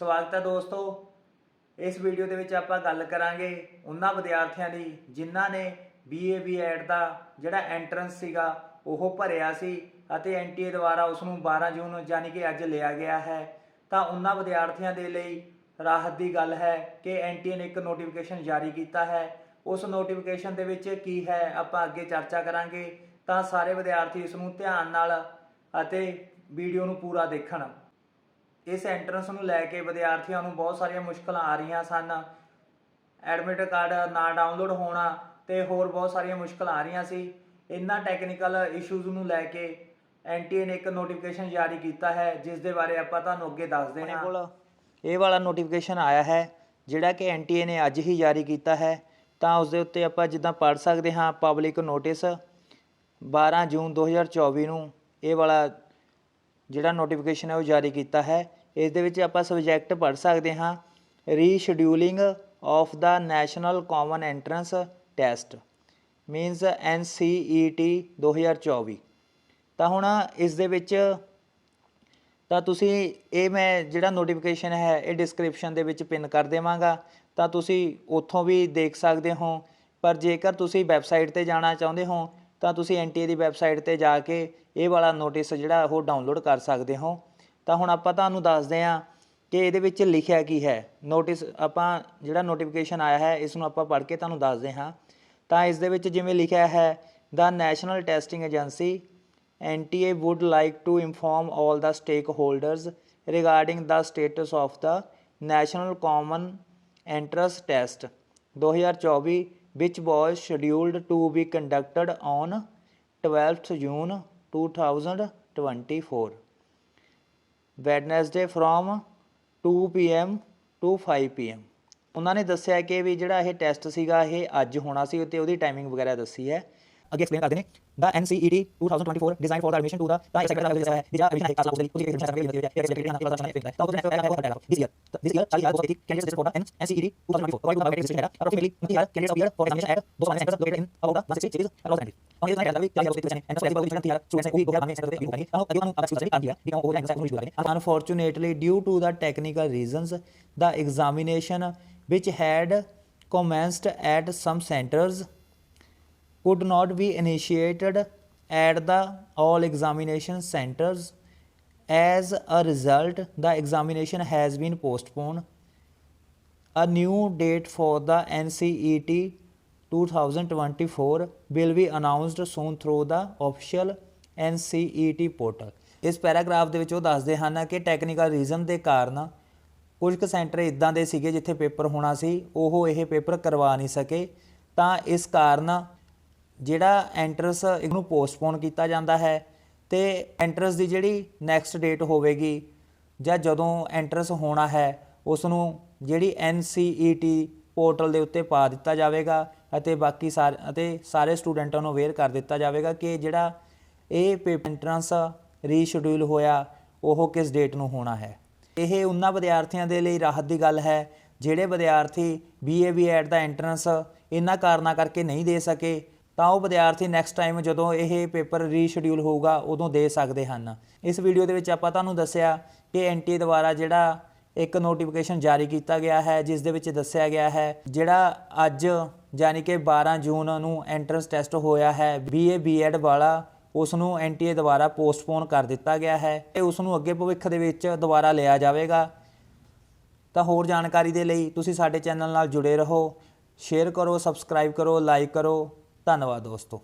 ਸਵਾਗਤ ਹੈ ਦੋਸਤੋ। ਇਸ ਵੀਡੀਓ ਦੇ ਵਿੱਚ ਆਪਾਂ ਗੱਲ ਕਰਾਂਗੇ ਉਹਨਾਂ ਵਿਦਿਆਰਥੀਆਂ ਦੀ ਜਿਨ੍ਹਾਂ ਨੇ BA BEd ਦਾ ਜਿਹੜਾ ਐਂਟਰੈਂਸ ਸੀਗਾ, ਉਹ ਭਰਿਆ ਸੀ ਅਤੇ NTA ਦੁਆਰਾ ਉਸ ਨੂੰ 12 ਜੂਨ ਯਾਨੀ ਕਿ ਅੱਜ ਲਿਆ ਗਿਆ ਹੈ। ਤਾਂ ਉਹਨਾਂ ਵਿਦਿਆਰਥੀਆਂ ਦੇ ਲਈ ਰਾਹਤ ਦੀ ਗੱਲ ਹੈ ਕਿ NTA ਨੇ ਇੱਕ ਨੋਟੀਫਿਕੇਸ਼ਨ ਜਾਰੀ ਕੀਤਾ ਹੈ। ਉਸ ਨੋਟੀਫਿਕੇਸ਼ਨ ਦੇ ਵਿੱਚ ਕੀ ਹੈ, ਆਪਾਂ ਅੱਗੇ ਚਰਚਾ ਕਰਾਂਗੇ। ਤਾਂ ਸਾਰੇ ਵਿਦਿਆਰਥੀ ਇਸ ਨੂੰ ਧਿਆਨ ਨਾਲ ਅਤੇ ਵੀਡੀਓ ਨੂੰ ਪੂਰਾ ਦੇਖਣ। ਇਸ ਐਂਟਰੈਂਸ ਨੂੰ ਲੈ ਕੇ ਵਿਦਿਆਰਥੀਆਂ ਨੂੰ ਬਹੁਤ ਸਾਰੀਆਂ ਮੁਸ਼ਕਲਾਂ ਆ ਰਹੀਆਂ ਸਨ। ਐਡਮਿਟ ਕਾਰਡ ਨਾ ਡਾਊਨਲੋਡ ਹੋਣਾ ਤੇ ਹੋਰ ਬਹੁਤ ਸਾਰੀਆਂ ਮੁਸ਼ਕਲਾਂ ਆ ਰਹੀਆਂ ਸੀ। ਇਹਨਾਂ ਟੈਕਨੀਕਲ ਇਸ਼ੂਜ਼ ਨੂੰ ਲੈ ਕੇ ਐਨਟੀਏ ਨੇ ਇੱਕ ਨੋਟੀਫਿਕੇਸ਼ਨ ਜਾਰੀ ਕੀਤਾ ਹੈ ਜਿਸ ਦੇ ਬਾਰੇ ਆਪਾਂ ਤੁਹਾਨੂੰ ਅੱਗੇ ਦੱਸਦੇ ਹਾਂ। ਕੋਲ ਇਹ ਵਾਲਾ ਨੋਟੀਫਿਕੇਸ਼ਨ ਆਇਆ ਹੈ ਜਿਹੜਾ ਕਿ ਐਨਟੀਏ ਨੇ ਅੱਜ ਹੀ ਜਾਰੀ ਕੀਤਾ ਹੈ। ਤਾਂ ਉਸ ਦੇ ਉੱਤੇ ਆਪਾਂ ਜਿੱਦਾਂ ਪੜ੍ਹ ਸਕਦੇ ਹਾਂ ਪਬਲਿਕ ਨੋਟਿਸ 12 ਜੂਨ 2024 ਨੂੰ ਇਹ ਵਾਲਾ ਜਿਹੜਾ ਨੋਟੀਫਿਕੇਸ਼ਨ ਹੈ ਉਹ ਜਾਰੀ ਕੀਤਾ ਹੈ। ਇਸ ਦੇ ਵਿੱਚ ਆਪਾਂ ਸਬਜੈਕਟ ਪੜ੍ਹ ਸਕਦੇ ਹਾਂ rescheduling of the national common entrance test means N C E NCET 2024 ਤਾਂ ਹੁਣ ਇਸ ਦੇ ਵਿੱਚ ਤਾਂ ਤੁਸੀਂ, ਇਹ ਮੈਂ ਜਿਹੜਾ ਨੋਟੀਫਿਕੇਸ਼ਨ ਹੈ, ਇਹ ਡਿਸਕ੍ਰਿਪਸ਼ਨ ਦੇ ਵਿੱਚ ਪਿੰਨ ਕਰ ਦੇਵਾਂਗਾ। ਤਾਂ ਤੁਸੀਂ ਉੱਥੋਂ ਵੀ ਦੇਖ ਸਕਦੇ ਹੋ। ਪਰ ਜੇਕਰ ਤੁਸੀਂ ਵੈਬਸਾਈਟ ਤੇ ਜਾਣਾ ਚਾਹੁੰਦੇ ਹੋ, ਤਾਂ ਤੁਸੀਂ ਐਨਟੀਏ ਦੀ ਵੈਬਸਾਈਟ ਤੇ ਜਾ ਕੇ ਇਹ ਵਾਲਾ ਨੋਟਿਸ ਜਿਹੜਾ ਉਹ ਡਾਊਨਲੋਡ ਕਰ ਸਕਦੇ ਹੋ। ਤਾਂ ਹੁਣ ਆਪਾਂ ਤੁਹਾਨੂੰ ਦੱਸਦੇ ਹਾਂ ਕਿ ਇਹਦੇ ਵਿੱਚ ਲਿਖਿਆ ਕੀ ਹੈ ਨੋਟਿਸ ਆਪਾਂ ਜਿਹੜਾ ਨੋਟੀਫਿਕੇਸ਼ਨ ਆਇਆ ਹੈ ਇਸ ਨੂੰ ਆਪਾਂ ਪੜ੍ਹ ਕੇ ਤੁਹਾਨੂੰ ਦੱਸਦੇ ਹਾਂ ਤਾਂ ਇਸ ਦੇ ਵਿੱਚ ਜਿਵੇਂ ਲਿਖਿਆ ਹੈ the national testing agency NTA would like to inform all the stakeholders regarding the status of the National Common Entrance Test 2024 which was scheduled to be conducted on 12th June 2024 Wednesday from 2 PM to 5 PM. ਉਹਨਾਂ ਨੇ ਦੱਸਿਆ ਕਿ ਵੀ ਜਿਹੜਾ ਇਹ test ਸੀਗਾ, ਇਹ ਅੱਜ ਹੋਣਾ ਸੀ ਤੇ ਉਹਦੀ ਟਾਈਮਿੰਗ ਵਗੈਰਾ ਦੱਸੀ ਹੈ। ਅੱਗੇ ਐਕਸਪਲੇਨ ਕਰਦੇ ਨੇ the NCET 2024 design for the admission to the the expect the ਦੱਸਿਆ ਹੈ ਜਿਹੜਾ ਐਡਮਿਸ਼ਨ ਹੈ ਕਲਾਸ ਲਈ ਕੁਝ ਐਡਮਿਸ਼ਨ ਸਰਵੇ ਲਈ ਹੈ ਐਕਸਪੈਕਟ ਹੈ ਕਲਾਸ ਲਈ ਤਾਂ ਉਹ ਨੈਕਸਟ ਹੈ hotel this year this year 40000 ਬਹੁਤ candidates for the NCET 2024 wide market decision ਹੈ approximately 30000 candidates appear for examination at 2 centres located in about 160 cities across the country unfortunately due to the technical reasons the examination which had commenced at some centers could not be initiated at the all examination centers. As a result the examination has been postponed. A new date for the NCET 2024 will be announced soon through the official NCET portal. ਇਸ paragraph ਦੇ ਵਿੱਚ ਉਹ ਦੱਸਦੇ ਹਨ ਕਿ technical reason ਦੇ ਕਾਰਨ ਕੁਝ ਕੁ ਸੈਂਟਰ ਇਦਾਂ ਦੇ ਸੀਗੇ ਜਿੱਥੇ ਪੇਪਰ ਹੋਣਾ ਸੀ, ਉਹ ਇਹ ਪੇਪਰ ਕਰਵਾ ਨਹੀਂ ਸਕੇ। ਤਾਂ ਇਸ ਕਾਰਨ ਜਿਹੜਾ ਐਂਟਰਸ ਇਹਨੂੰ ਪੋਸਟਪੋਨ ਕੀਤਾ ਜਾਂਦਾ ਹੈ ਤੇ ਐਂਟਰਸ ਦੀ ਜਿਹੜੀ ਨੈਕਸਟ ਡੇਟ ਹੋਵੇਗੀ ਜਾਂ ਜਦੋਂ ਐਂਟਰਸ ਹੋਣਾ ਹੈ ਉਸ ਨੂੰ ਜਿਹੜੀ NCET ਪੋਰਟਲ ਦੇ ਉੱਤੇ ਪਾ ਦਿੱਤਾ ਜਾਵੇਗਾ ਅਤੇ ਬਾਕੀ ਸਾਰੇ, ਅਤੇ ਸਾਰੇ ਸਟੂਡੈਂਟਾਂ ਨੂੰ ਅਵੇਅਰ ਕਰ ਦਿੱਤਾ ਜਾਵੇਗਾ ਕਿ ਜਿਹੜਾ ਇਹ ਪੇਪਰ ਐਂਟਰੈਂਸ ਰੀਸ਼ਡਿਊਲ ਹੋਇਆ, ਉਹ ਕਿਸ ਡੇਟ ਨੂੰ ਹੋਣਾ ਹੈ। ਇਹ ਉਹਨਾਂ ਵਿਦਿਆਰਥੀਆਂ ਦੇ ਲਈ ਰਾਹਤ ਦੀ ਗੱਲ ਹੈ, ਜਿਹੜੇ ਵਿਦਿਆਰਥੀ BA BEd ਦਾ ਐਂਟਰੈਂਸ ਇਹਨਾਂ ਕਾਰਨਾਂ ਕਰਕੇ ਨਹੀਂ ਦੇ ਸਕੇ, ਤਾਂ ਉਹ ਵਿਦਿਆਰਥੀ ਨੈਕਸਟ ਟਾਈਮ ਜਦੋਂ ਇਹ ਪੇਪਰ ਰੀਸ਼ਡਿਊਲ ਹੋਊਗਾ, ਉਦੋਂ ਦੇ ਸਕਦੇ ਹਨ। ਇਸ ਵੀਡੀਓ ਦੇ ਵਿੱਚ ਆਪਾਂ ਤੁਹਾਨੂੰ ਦੱਸਿਆ ਕਿ ਐਨਟੀ ਦੁਆਰਾ ਜਿਹੜਾ ਇੱਕ ਨੋਟੀਫਿਕੇਸ਼ਨ ਜਾਰੀ ਕੀਤਾ ਗਿਆ ਹੈ, ਜਿਸ ਦੇ ਵਿੱਚ ਦੱਸਿਆ ਗਿਆ ਹੈ, ਜਿਹੜਾ ਅੱਜ ਯਾਨੀ ਕਿ 12 ਜੂਨ ਨੂੰ ਐਂਟਰੈਂਸ ਟੈਸਟ ਹੋਇਆ ਹੈ BA BEd ਵਾਲਾ ਉਸ ਨੂੰ ਐਨਟੀਏ ਦੁਆਰਾ ਪੋਸਟਪੋਨ ਕਰ ਦਿੱਤਾ ਗਿਆ ਹੈ ਤੇ ਉਸ ਨੂੰ ਅੱਗੇ ਭਵਿੱਖ ਦੇ ਵਿੱਚ ਦੁਬਾਰਾ ਲਿਆ ਜਾਵੇਗਾ। ਤਾਂ ਹੋਰ ਜਾਣਕਾਰੀ ਦੇ ਲਈ ਤੁਸੀਂ ਸਾਡੇ ਚੈਨਲ ਨਾਲ ਜੁੜੇ ਰਹੋ। ਸ਼ੇਅਰ ਕਰੋ ਸਬਸਕ੍ਰਾਈਬ ਕਰੋ ਲਾਈਕ ਕਰੋ। ਧੰਨਵਾਦ ਦੋਸਤੋ।